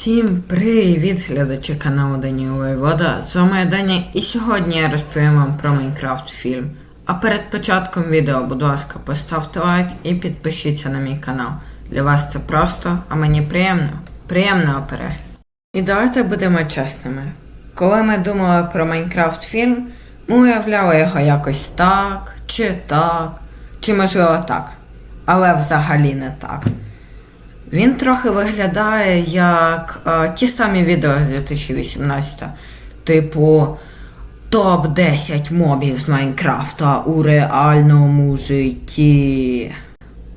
Всім привіт, глядачі каналу Данілова Вода. З вами я Даня, і сьогодні я розповім вам про Майнкрафт фільм. А перед початком відео, будь ласка, поставте лайк і підпишіться на мій канал. Для вас це просто, а мені приємно. Приємного перегляду. І давайте будемо чесними. Коли ми думали про Майнкрафт фільм, ми уявляли його якось так, чи так, чи можливо так. Але взагалі не так. Він трохи виглядає як е, ті самі відео з 2018, типу топ-10 мобів з Майнкрафта у реальному житті.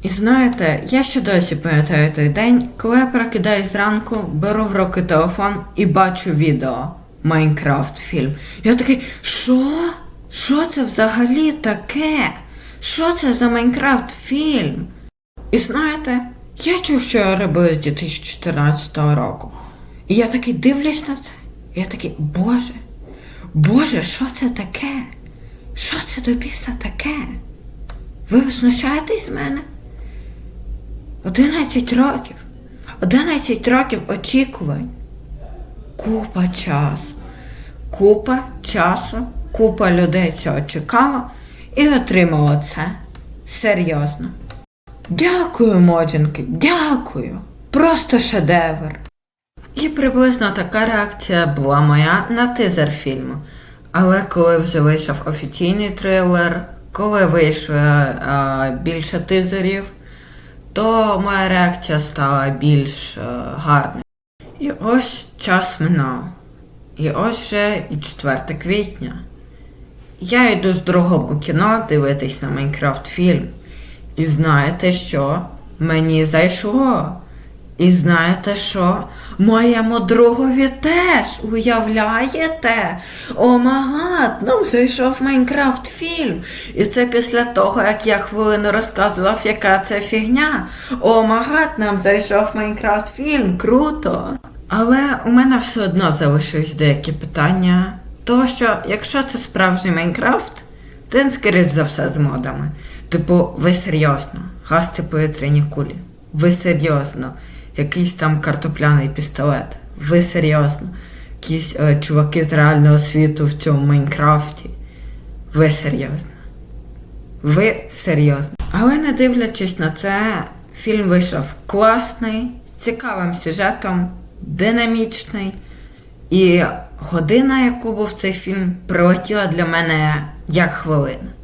І знаєте, я ще досі пам'ятаю той день, коли я прокидаюсь зранку, беру в руки телефон і бачу відео Майнкрафт фільм. Я такий, що? Що це взагалі таке? Що це за Майнкрафт фільм? І знаєте, я чув, що я робив з 2014 року. І я такий дивлюсь на це. І я такий, Боже, Боже, що це таке? Що це до біса таке? Ви знущаєтесь з мене? 11 років. 11 років очікувань. Купа часу. Купа часу, купа людей цього чекала і отримала це. Серйозно. Дякую, модженки, дякую. Просто шедевр. І приблизно така реакція була моя на тизер фільму. Але коли вже вийшов офіційний трейлер, коли вийшло е, більше тизерів, то моя реакція стала більш е, гарною. І ось час минав. І ось вже і 4 квітня. Я йду з другом у кіно дивитись на Майнкрафт фільм. І знаєте що? Мені зайшло. І знаєте що? Моєму другові теж уявляєте? О магад, нам зайшов Майнкрафт фільм. І це після того, як я хвилину розказував, яка це фігня. О магад, нам зайшов Майнкрафт фільм, круто. Але у мене все одно залишились деякі питання. Того, що якщо це справжній Майнкрафт, то він, скоріш за все, з модами. Типу, ви серйозно, гасти повітряні кулі. Ви серйозно, якийсь там картопляний пістолет. Ви серйозно, якісь е, чуваки з реального світу в цьому Майнкрафті. Ви серйозно. Ви серйозно. Але не дивлячись на це, фільм вийшов класний, з цікавим сюжетом, динамічний. І година, яку був цей фільм, прилетіла для мене як хвилина.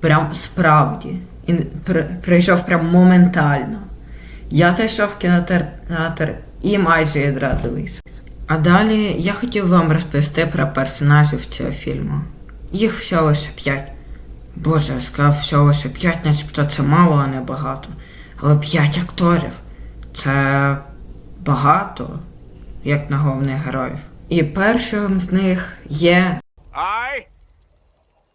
Прям справді. І при- прийшов прям моментально. Я зайшов в кінотеатр і майже відразу вийшов. А далі я хотів вам розповісти про персонажів цього фільму. Їх всього лише п'ять. Боже, я сказав всього лише п'ять, начебто це мало, а не багато. Але п'ять акторів. Це багато, як на головних героїв. І першим з них є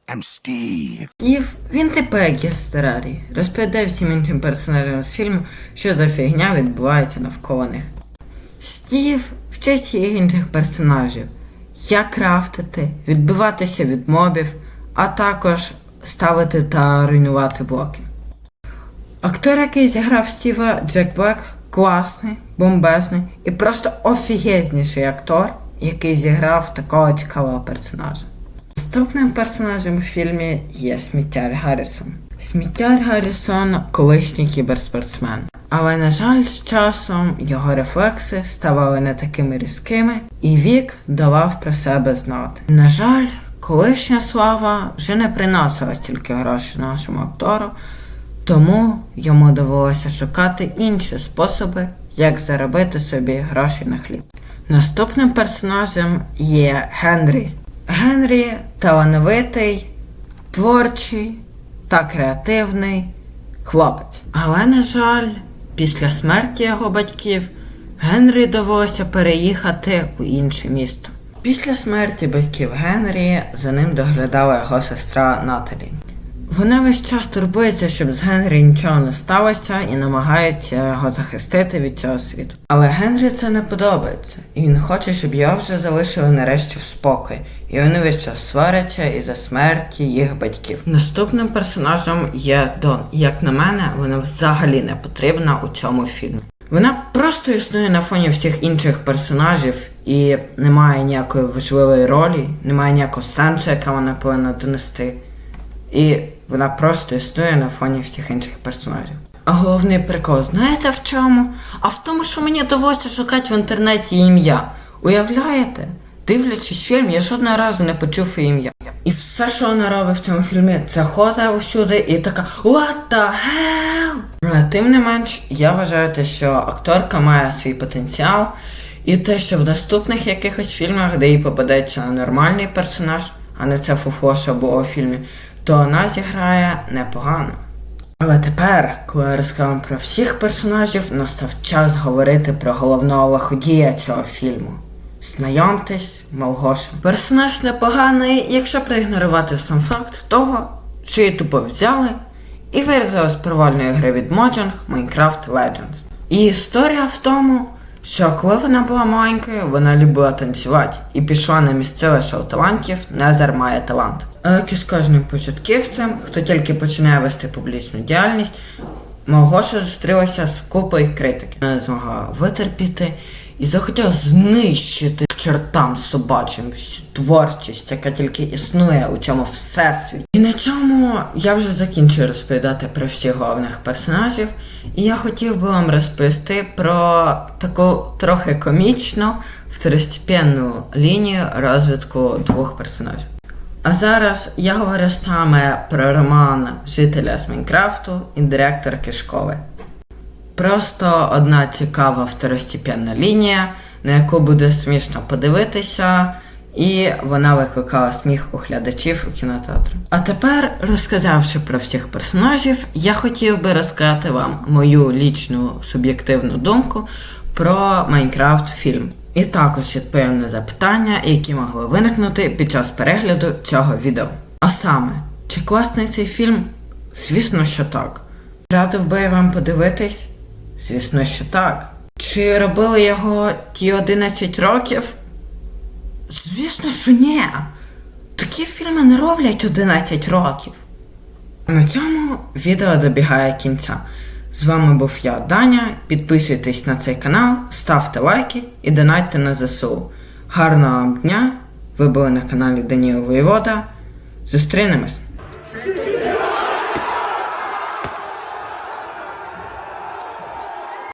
am Steve. Стів, він типу як є Стерарій. Розповідає всім іншим персонажам з фільму, що за фігня відбувається навколо них. Стів вчить всіх інших персонажів, як крафтити, відбиватися від мобів, а також ставити та руйнувати блоки. Актор, який зіграв Стіва Джек Блек, класний, бомбезний і просто офігезніший актор, який зіграв такого цікавого персонажа. Наступним персонажем у фільмі є Сміттяр Гаррісон. Сміттяр Гаррісон колишній кіберспортсмен. Але, на жаль, з часом його рефлекси ставали не такими різкими, і вік давав про себе знати. На жаль, колишня слава вже не приносила стільки грошей нашому актору, тому йому довелося шукати інші способи, як заробити собі гроші на хліб. Наступним персонажем є Генрі. Генрі талановитий, творчий та креативний хлопець. Але, на жаль, після смерті його батьків Генрі довелося переїхати у інше місто. Після смерті батьків Генрі за ним доглядала його сестра Наталі. Вона весь час турбується, щоб з Генрі нічого не сталося і намагається його захистити від цього світу. Але Генрі це не подобається, і він хоче, щоб його вже залишили нарешті в спокій. І вони весь час сваряться із-за смерті їх батьків. Наступним персонажем є Дон. Як на мене, вона взагалі не потрібна у цьому фільмі. Вона просто існує на фоні всіх інших персонажів і не має ніякої важливої ролі, не має ніякого сенсу, яка вона повинна донести. І вона просто існує на фоні всіх інших персонажів. А головний прикол, знаєте в чому? А в тому, що мені довелося шукати в інтернеті ім'я. Уявляєте? Дивлячись фільм, я жодного разу не почув ім'я. І все, що вона робить в цьому фільмі, це ходить усюди і така What the hell? Але тим не менш, я вважаю те, що акторка має свій потенціал, і те, що в наступних якихось фільмах, де їй попадеться нормальний персонаж, а не це фуфло, що було у фільмі, то вона зіграє непогано. Але тепер, коли я розказав про всіх персонажів, настав час говорити про головного лиходія цього фільму. Знайомтесь, Малгоша. Персонаж непоганий, якщо проігнорувати сам факт того, що її тупо взяли і вирізали з провальної гри від Mojang Minecraft Legends. І історія в тому, що коли вона була маленькою, вона любила танцювати і пішла на місцеве шоу талантів Незер має талант. Але як і з кожним початківцем, хто тільки починає вести публічну діяльність, Малгоша зустрілася з купою критики. Не змогла витерпіти і захотіла знищити к чортам собачим всю творчість, яка тільки існує у цьому всесвіті. І на цьому я вже закінчую розповідати про всіх головних персонажів. І я хотів би вам розповісти про таку трохи комічну второстепенну лінію розвитку двох персонажів. А зараз я говорю саме про роман жителя з Майнкрафту і директорки школи. Просто одна цікава второстепенна лінія, на яку буде смішно подивитися, і вона викликала сміх у глядачів у кінотеатрі. А тепер, розказавши про всіх персонажів, я хотів би розказати вам мою лічну суб'єктивну думку про Майнкрафт фільм. І також відповім на запитання, які могли виникнути під час перегляду цього відео. А саме, чи класний цей фільм? Звісно, що так. Радив би я вам подивитись? Звісно, що так. Чи робили його ті 11 років? Звісно, що ні. Такі фільми не роблять 11 років. На цьому відео добігає кінця. З вами був я, Даня. Підписуйтесь на цей канал, ставте лайки і донатьте на ЗСУ. Гарного вам дня! Ви були на каналі Даніл Воєвода. Зустрінемось!